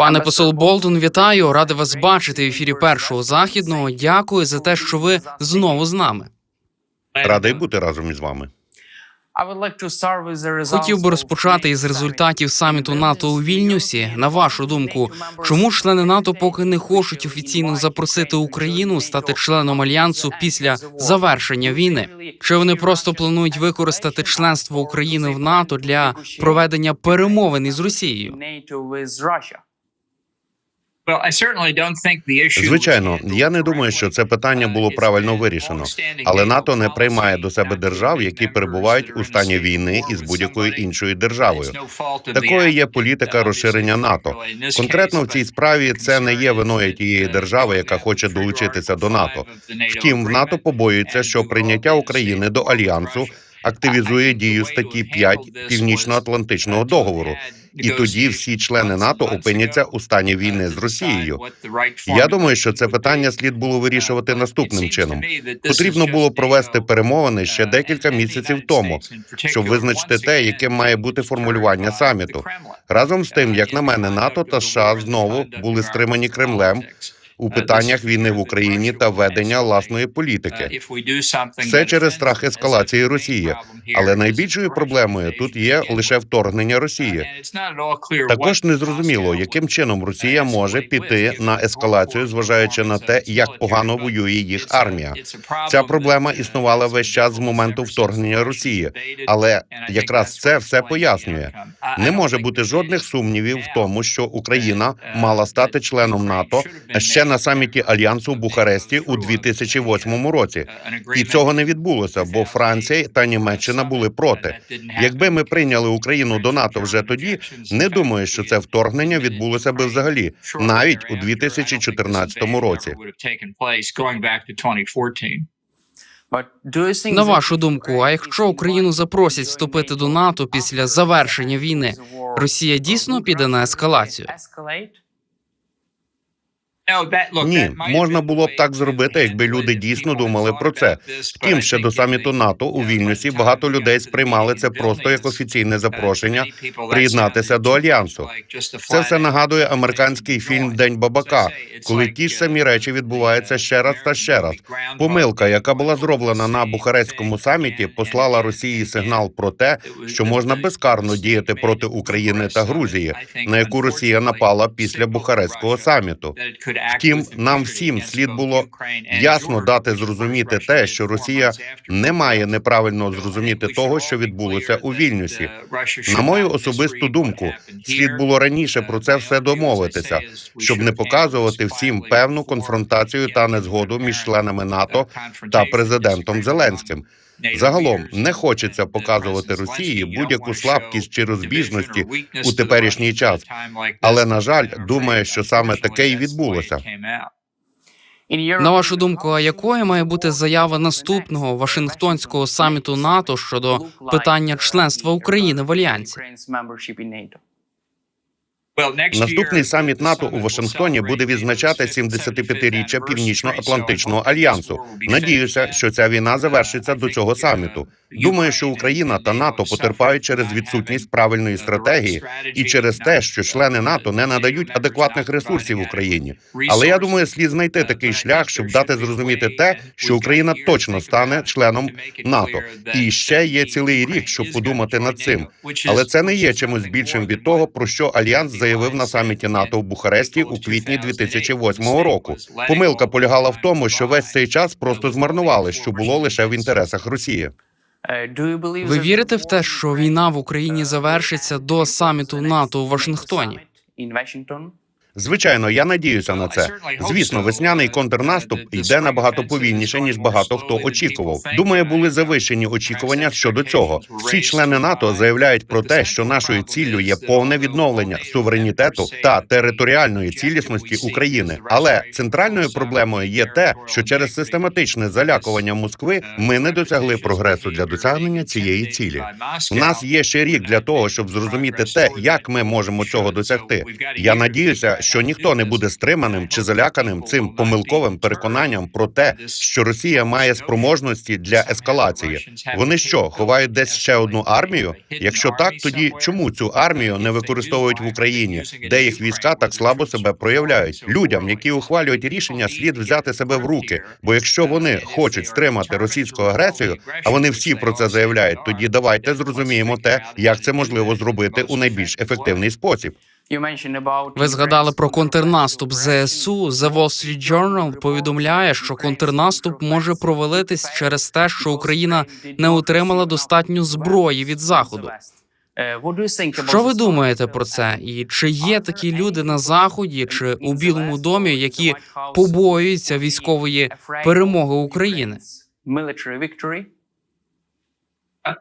Пане посол Болтон, вітаю! Радий вас бачити в ефірі першого західного. Дякую за те, що ви знову з нами. Радий бути разом із вами. Хотів би розпочати із результатів саміту НАТО у Вільнюсі. На вашу думку, чому члени НАТО поки не хочуть офіційно запросити Україну стати членом альянсу після завершення війни? Чи вони просто планують використати членство України в НАТО для проведення перемовин із Росією? Звичайно, я не думаю, що це питання було правильно вирішено, але НАТО не приймає до себе держав, які перебувають у стані війни із будь-якою іншою державою. Такою є політика розширення НАТО. Конкретно в цій справі це не є виною тієї держави, яка хоче долучитися до НАТО. Втім, в НАТО побоюється, що прийняття України до альянсу активізує дію статті 5 Північно-Атлантичного договору, і тоді всі члени НАТО опиняться у стані війни з Росією. Я думаю, що це питання слід було вирішувати наступним чином. Потрібно було провести перемовини ще декілька місяців тому, щоб визначити те, яке має бути формулювання саміту. Разом з тим, як на мене, НАТО та США знову були стримані Кремлем у питаннях війни в Україні та ведення власної політики. Все через страх ескалації Росії. Але найбільшою проблемою тут є лише вторгнення Росії. Також незрозуміло, яким чином Росія може піти на ескалацію, зважаючи на те, як погано воює їх армія. Ця проблема існувала весь час з моменту вторгнення Росії, але якраз це все пояснює. Не може бути жодних сумнівів в тому, що Україна мала стати членом НАТО ще на саміті альянсу в Бухаресті у 2008 році. І цього не відбулося, бо Франція та Німеччина були проти. Якби ми прийняли Україну до НАТО вже тоді, не думаю, що це вторгнення відбулося би взагалі, навіть у 2014 році. На вашу думку, а якщо Україну запросять вступити до НАТО після завершення війни, Росія дійсно піде на ескалацію? Ні, можна було б так зробити, якби люди дійсно думали про це. Втім, ще до саміту НАТО у Вільнюсі багато людей сприймали це просто як офіційне запрошення приєднатися до альянсу. Це все нагадує американський фільм День бабака, коли ті ж самі речі відбуваються ще раз та ще раз. Помилка, яка була зроблена на Бухарестському саміті, послала Росії сигнал про те, що можна безкарно діяти проти України та Грузії, на яку Росія напала після Бухарестського саміту. Втім, нам всім слід було ясно дати зрозуміти те, що Росія не має неправильно зрозуміти того, що відбулося у Вільнюсі. На мою особисту думку, слід було раніше про це все домовитися, щоб не показувати всім певну конфронтацію та незгоду між членами НАТО та президентом Зеленським. Загалом не хочеться показувати Росії будь-яку слабкість чи розбіжності у теперішній час. Але на жаль, думаю, що саме таке і відбулося. На вашу думку, а якою має бути заява наступного Вашингтонського саміту НАТО щодо питання членства України в альянсі? Наступний саміт НАТО у Вашингтоні буде відзначати 75-річчя Північно-Атлантичного альянсу. Надіюся, що ця війна завершиться до цього саміту. Думаю, що Україна та НАТО потерпають через відсутність правильної стратегії і через те, що члени НАТО не надають адекватних ресурсів Україні. Але я думаю, слід знайти такий шлях, щоб дати зрозуміти те, що Україна точно стане членом НАТО. І ще є цілий рік, щоб подумати над цим. Але це не є чимось більшим від того, про що альянс заявив на саміті НАТО в Бухаресті у квітні 2008 року. Помилка полягала в тому, що весь цей час просто змарнували, що було лише в інтересах Росії. Ви вірите в те, що війна в Україні завершиться до саміту НАТО у Вашингтоні? Звичайно, я надіюся на це. Звісно, весняний контрнаступ йде набагато повільніше ніж багато хто очікував. Думаю, були завищені очікування щодо цього. Всі члени НАТО заявляють про те, що нашою ціллю є повне відновлення суверенітету та територіальної цілісності України. Але центральною проблемою є те, що через систематичне залякування Москви ми не досягли прогресу для досягнення цієї цілі. У нас є ще рік для того, щоб зрозуміти те, як ми можемо цього досягти. Я надіюся, що ніхто не буде стриманим чи заляканим цим помилковим переконанням про те, що Росія має спроможності для ескалації. Вони що ховають десь ще одну армію? Якщо так, тоді чому цю армію не використовують в Україні, де їх війська так слабо себе проявляють? Людям, які ухвалюють рішення, слід взяти себе в руки. Бо якщо вони хочуть стримати російську агресію, а вони всі про це заявляють, тоді давайте зрозуміємо те, як це можливо зробити у найбільш ефективний спосіб. Ви згадали про контрнаступ ЗСУ. The Wall Street Journal повідомляє, що контрнаступ може провалитись через те, що Україна не отримала достатньо зброї від заходу. Що ви думаєте про це? І чи є такі люди на заході чи у Білому домі, які побоюються військової перемоги України?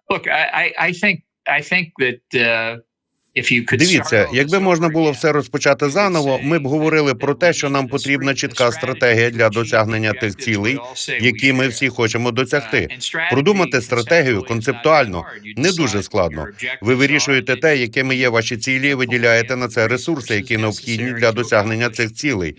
Look, I, think I think that uh, Дивіться, якби можна було все розпочати заново, ми б говорили про те, що нам потрібна чітка стратегія для досягнення тих цілей, які ми всі хочемо досягти. Продумати стратегію концептуально не дуже складно. Ви вирішуєте те, якими є ваші цілі, і виділяєте на це ресурси, які необхідні для досягнення цих цілей.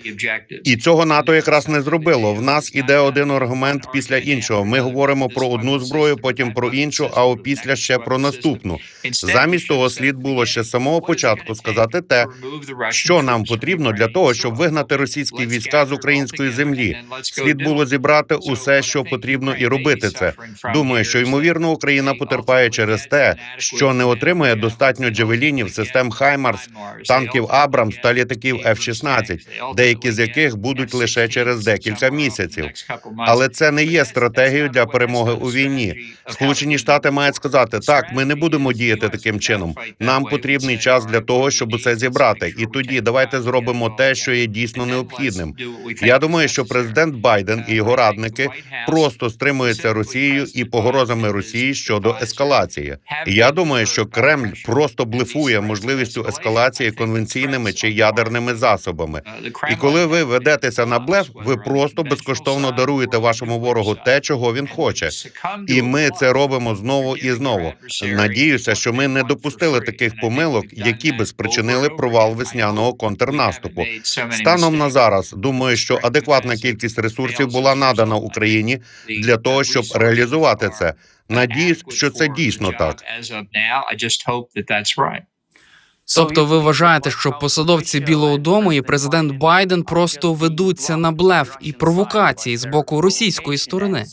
І цього НАТО якраз не зробило. В нас іде один аргумент після іншого. Ми говоримо про одну зброю, потім про іншу, а опісля ще про наступну. Замість того, слід було ще з самого початку сказати те, що нам потрібно для того, щоб вигнати російські війська з української землі. Слід було зібрати усе, що потрібно, і робити це. Думаю, що ймовірно Україна потерпає через те, що не отримує достатньо джевелінів, систем Хаймарс, танків Абрамс та літаків F-16, деякі з яких будуть лише через декілька місяців. Але це не є стратегією для перемоги у війні. Сполучені Штати мають сказати так, ми не будемо діяти таким чином. Нам потрібний час для того, щоб усе зібрати. І тоді давайте зробимо те, що є дійсно необхідним. Я думаю, що президент Байден і його радники просто стримуються Росією і погрозами Росії щодо ескалації. Я думаю, що Кремль просто блефує можливістю ескалації конвенційними чи ядерними засобами. І коли ви ведетеся на блеф, ви просто безкоштовно даруєте вашому ворогу те, чого він хоче. І ми це робимо знову і знову. Надіюся, що ми не допустили таких помилок, які би спричинили провал весняного контрнаступу. Станом на зараз думаю, що адекватна кількість ресурсів була надана Україні для того, щоб реалізувати це. Надіюсь, що це дійсно так. Тобто, ви вважаєте, що посадовці Білого Дому і президент Байден просто ведуться на блеф і провокації з боку російської сторони?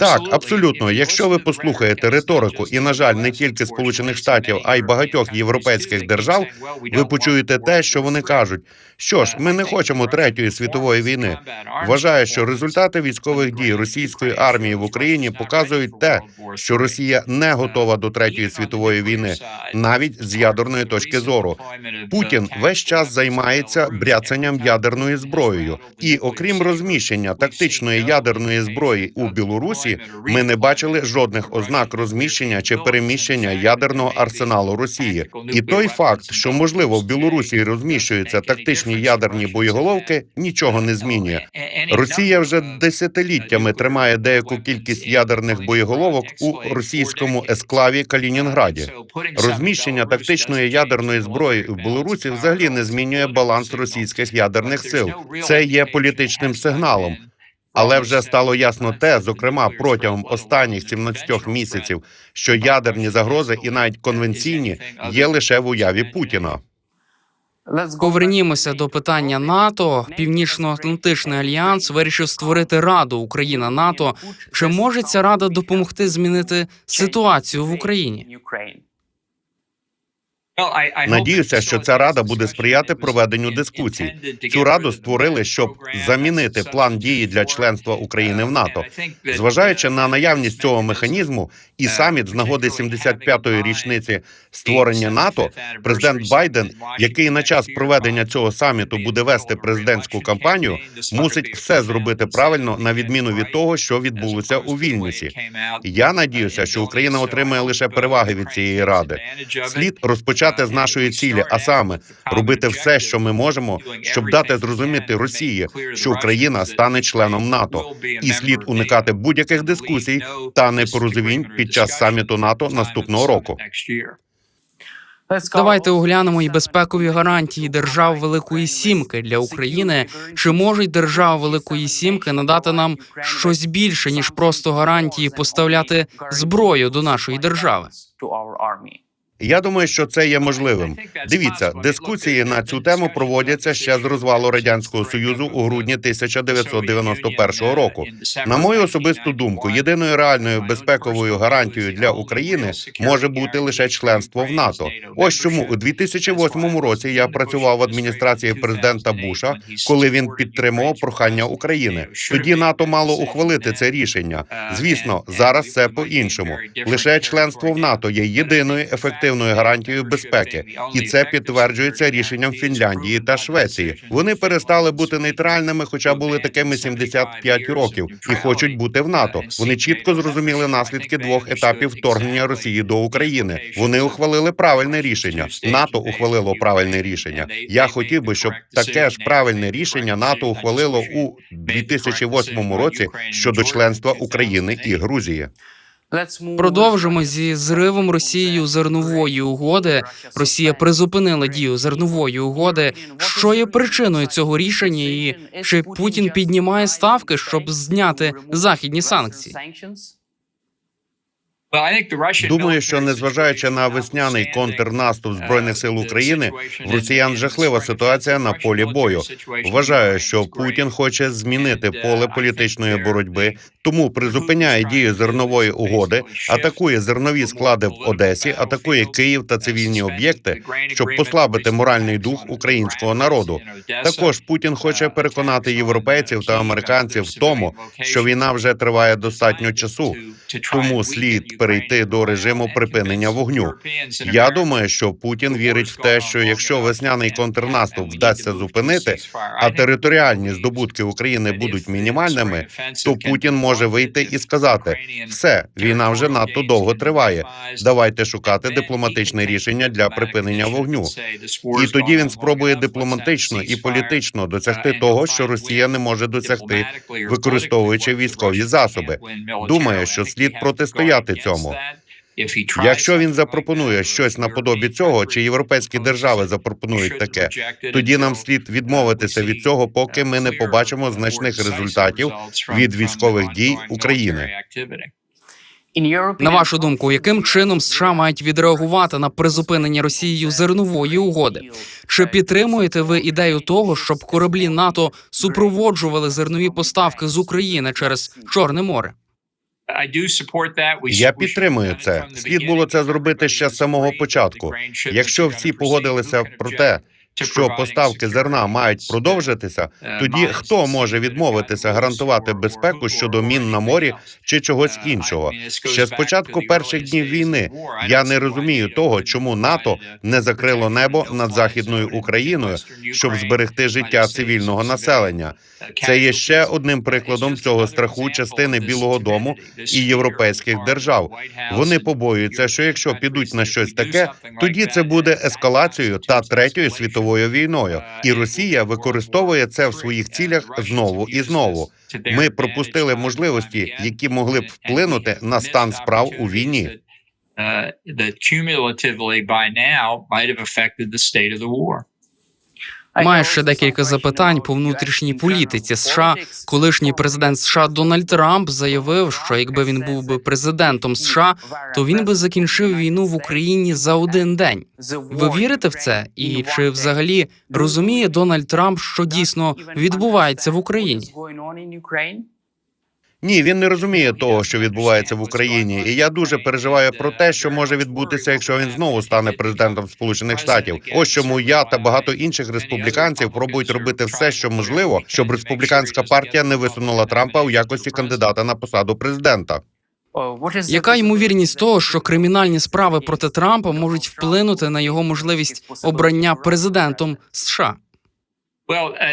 Так, абсолютно. Якщо ви послухаєте риторику, і на жаль, не тільки сполучених штатів, а й багатьох європейських держав, ви почуєте те, що вони кажуть. Що ж, ми не хочемо третьої світової війни. Вважаю, що результати військових дій російської армії в Україні показують те, що Росія не готова до третьої світової війни, навіть з ядерної точки зору. Путін весь час займається бряцанням ядерною зброєю, і окрім розміщення тактичної ядерної зброї у Білорусі, ми не бачили жодних ознак розміщення чи переміщення ядерного арсеналу Росії. І той факт, що можливо в Білорусі розміщуються тактичні ядерні боєголовки, нічого не змінює. Росія вже десятиліттями тримає деяку кількість ядерних боєголовок у російському есклаві Калінінграді. Розміщення тактичної ядерної зброї в Білорусі взагалі не змінює баланс російських ядерних сил. Це є політичним сигналом. Але вже стало ясно те, зокрема протягом останніх 17 місяців, що ядерні загрози і навіть конвенційні є лише в уяві Путіна. Повернімося до питання НАТО. Північно-Атлантичний альянс вирішив створити раду Україна НАТО. Чи може ця рада допомогти змінити ситуацію в Україні? Надіюся, що ця рада буде сприяти проведенню дискусій. Цю раду створили, щоб замінити план дії для членства України в НАТО. Зважаючи на наявність цього механізму і саміт з нагоди 75-ї річниці створення НАТО, президент Байден, який на час проведення цього саміту буде вести президентську кампанію, мусить все зробити правильно на відміну від того, що відбулося у Вільнюсі. Я надіюся, що Україна отримає лише переваги від цієї ради. Слід розпочати з нашої цілі, а саме робити все, що ми можемо, щоб дати зрозуміти Росії, що Україна стане членом НАТО, і слід уникати будь-яких дискусій та непорозумінь під час саміту НАТО наступного року. Давайте оглянемо і безпекові гарантії держав Великої Сімки для України. Чи можуть держави Великої Сімки надати нам щось більше ніж просто гарантії поставляти зброю до нашої держави? Я думаю, що це є можливим. Дивіться, дискусії на цю тему проводяться ще з розвалу радянського союзу у грудні 1991 року. На мою особисту думку, єдиною реальною безпековою гарантією для України може бути лише членство в НАТО. Ось чому у 2008 році я працював в адміністрації президента Буша, коли він підтримував прохання України. Тоді НАТО мало ухвалити це рішення. Звісно, зараз це по-іншому. Лише членство в НАТО є єдиною ефективною гарантією безпеки, і це підтверджується рішенням Фінляндії та Швеції. Вони перестали бути нейтральними, хоча були такими 75 років, і хочуть бути в НАТО. Вони чітко зрозуміли наслідки двох етапів вторгнення Росії до України. Вони ухвалили правильне рішення. НАТО ухвалило правильне рішення. Я хотів би, щоб таке ж правильне рішення НАТО ухвалило у 2008 році щодо членства України і Грузії. Продовжимо зі зривом Росією зернової угоди. Росія призупинила дію зернової угоди. Що є причиною цього рішення, і чи Путін піднімає ставки, щоб зняти західні санкції? Думаю, що незважаючи на весняний контрнаступ збройних сил України, в росіян жахлива ситуація на полі бою. Вважаю, що Путін хоче змінити поле політичної боротьби, тому призупиняє дію зернової угоди, атакує зернові склади в Одесі, атакує Київ та цивільні об'єкти, щоб послабити моральний дух українського народу. Також Путін хоче переконати європейців та американців в тому, що війна вже триває достатньо часу, тому слід перейти до режиму припинення вогню. Я думаю, що Путін вірить в те, що якщо весняний контрнаступ вдасться зупинити, а територіальні здобутки України будуть мінімальними, то Путін може вийти і сказати: все, війна вже надто довго триває. Давайте шукати дипломатичне рішення для припинення вогню. І тоді він спробує дипломатично і політично досягти того, що Росія не може досягти, використовуючи військові засоби. Думаю, що слід протистояти цьому. Якщо він запропонує щось наподобі цього, чи європейські держави запропонують таке, тоді нам слід відмовитися від цього, поки ми не побачимо значних результатів від військових дій України. На вашу думку, яким чином США мають відреагувати на призупинення Росією зернової угоди? Чи підтримуєте ви ідею того, щоб кораблі НАТО супроводжували зернові поставки з України через Чорне море? Я підтримую це. Слід було це зробити ще з самого початку. Якщо всі погодилися про те, що поставки зерна мають продовжитися, тоді хто може відмовитися гарантувати безпеку щодо мін на морі чи чогось іншого? Ще з початку перших днів війни я не розумію того, чому НАТО не закрило небо над західною Україною, щоб зберегти життя цивільного населення. Це є ще одним прикладом цього страху частини Білого Дому і європейських держав. Вони побоюються, що якщо підуть на щось таке, тоді це буде ескалацією та третьою світовою війною, і Росія використовує це в своїх цілях знову і знову. Ми пропустили можливості, які могли б вплинути на стан справ у війні. Маю ще декілька запитань по внутрішній політиці США. Колишній президент США Дональд Трамп заявив, що якби він був би президентом США, то він би закінчив війну в Україні за один день. Ви вірите в це? І чи взагалі розуміє Дональд Трамп, що дійсно відбувається в Україні? Ні, він не розуміє того, що відбувається в Україні, і я дуже переживаю про те, що може відбутися, якщо він знову стане президентом Сполучених Штатів. Ось чому я та багато інших республіканців пробують робити все, що можливо, щоб республіканська партія не висунула Трампа у якості кандидата на посаду президента. Яка ймовірність того, що кримінальні справи проти Трампа можуть вплинути на його можливість обрання президентом США?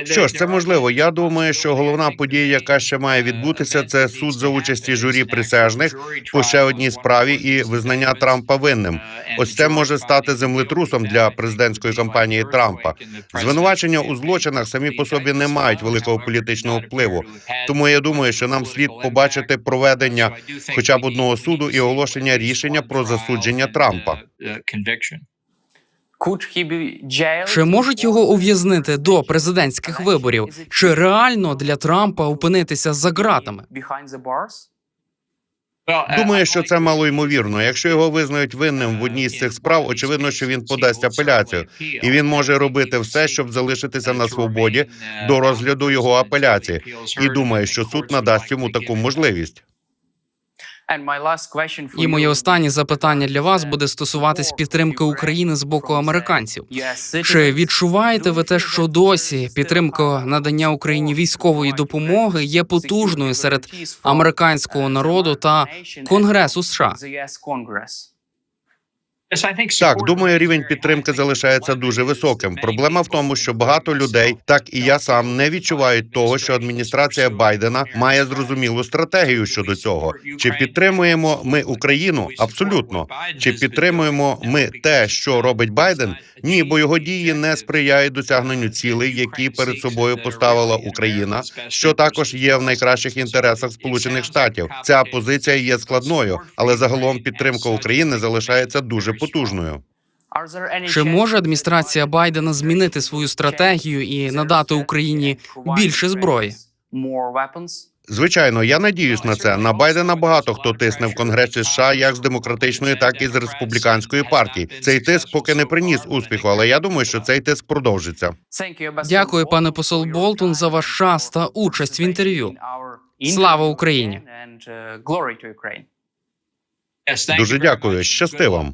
Що ж, це можливо. Я думаю, що головна подія, яка ще має відбутися, це суд за участі журі присяжних по ще одній справі і визнання Трампа винним. Ось це може стати землетрусом для президентської кампанії Трампа. Звинувачення у злочинах самі по собі не мають великого політичного впливу. Тому я думаю, що нам слід побачити проведення хоча б одного суду і оголошення рішення про засудження Трампа. Чи можуть його ув'язнити до президентських виборів? Чи реально для Трампа опинитися за ґратами? Думаю, що це мало ймовірно. Якщо його визнають винним в одній з цих справ, очевидно, що він подасть апеляцію, і він може робити все, щоб залишитися на свободі до розгляду його апеляції. І думаю, що суд надасть йому таку можливість. І моє останнє запитання для вас буде стосуватись підтримки України з боку американців. Чи відчуваєте ви те, що досі підтримка надання Україні військової допомоги є потужною серед американського народу та Конгресу США? Так, думаю, рівень підтримки залишається дуже високим. Проблема в тому, що багато людей, так і я сам, не відчувають того, що адміністрація Байдена має зрозумілу стратегію щодо цього. Чи підтримуємо ми Україну? Абсолютно. Чи підтримуємо ми те, що робить Байден? Ні, бо його дії не сприяють досягненню цілей, які перед собою поставила Україна, що також є в найкращих інтересах Сполучених Штатів. Ця позиція є складною, але загалом підтримка України залишається дуже потужною. Чи може адміністрація Байдена змінити свою стратегію і надати Україні більше зброї? Звичайно, я надіюсь на це. На Байдена багато хто тисне в Конгресі США, як з демократичної, так і з республіканської партії. Цей тиск поки не приніс успіху, але я думаю, що цей тиск продовжиться. Дякую, пане посол Болтон, за ваш час та участь в інтерв'ю. Слава Україні! Дуже дякую. Щасти вам.